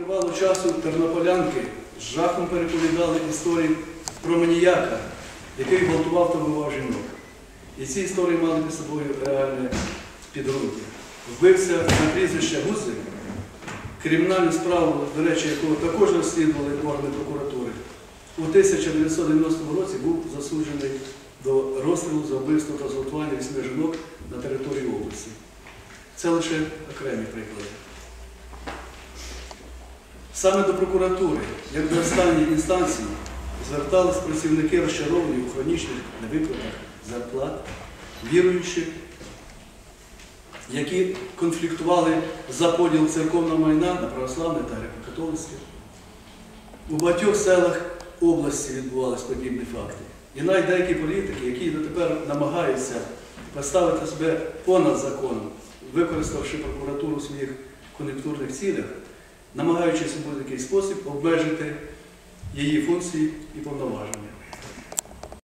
Тривало часу тернополянки з жахом переповідали історії про маніяка, який гвалтував та вбивав жінок. І ці історії мали під собою реальне підґрунтя. Вбивця на прізвище Гузик, кримінальну справу, до речі, якого також розслідували органи прокуратури, у 1990 році був засуджений до розстрілу за вбивство та зґвалтування вісьми жінок на території області. Це лише окремі приклади. Саме до прокуратури, як до останньої інстанції, звертались працівники розчаровані у хронічних невиплатах зарплат, віруючих, які конфліктували за поділ церковного майна на православне та греко-католицьке. У багатьох селах області відбувалися подібні факти. І навіть деякі політики, які дотепер намагаються поставити себе понад законом, використавши прокуратуру в своїх кон'юнктурних цілях, намагаючись у будь-який спосіб обмежити її функції і повноваження.